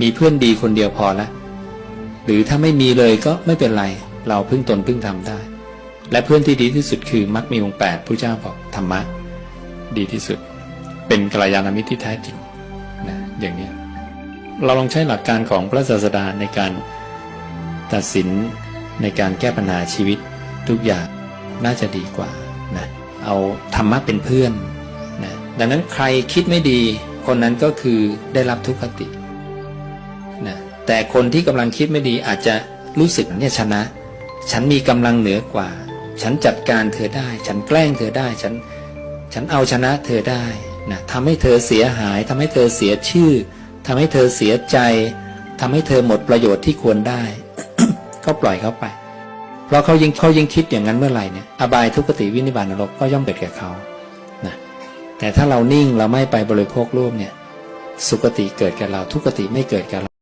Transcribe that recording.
มีเพื่อนดีคนเดียวพอละหรือถ้าไม่มีเลยก็ไม่เป็นไร เราพึ่งตนพึ่งทำได้ และเพื่อนที่ดีที่สุดคือมรรคมีองค์แปดพระเจ้าบอกธรรมะ ดีที่สุด เป็นกัลยาณมิตรที่แท้จริงนะอย่างนี้เราลองใช้หลักการของพระศาสดาในการตัดสินในการแก้ปัญหาชีวิตทุกอย่างน่าจะดีกว่านะเอาธรรมะเป็นเพื่อนนะดังนั้นใครคิดไม่ดี คนนั้นก็คือได้รับทุกขติ นะแต่คนที่กำลังคิดไม่ดีอาจจะรู้สึกเนี่ยชนะ ฉันมีกำลังเหนือกว่า ฉันจัดการเธอได้ ฉันแกล้งเธอได้ ฉัน ฉันเอาชนะเธอได้นะทำให้เธอเสียหายทำให้เธอเสียชื่อทำให้เธอเสียใจทำให้เธอหมดประโยชน์ที่ควรได้ ก็ปล่อยเขาไป เพราะเขายิ่งเขายิ่งคิดอย่างนั้นเมื่อไหร่เนี่ย อบายทุกขติวินิบาตนรกก็ย่อมเกิดแก่เขานะแต่ถ้าเรานิ่งเราไม่ไปบริโภครูปเนี่ย สุคติเกิดแก่เราทุกขติไม่เกิดแก่เรา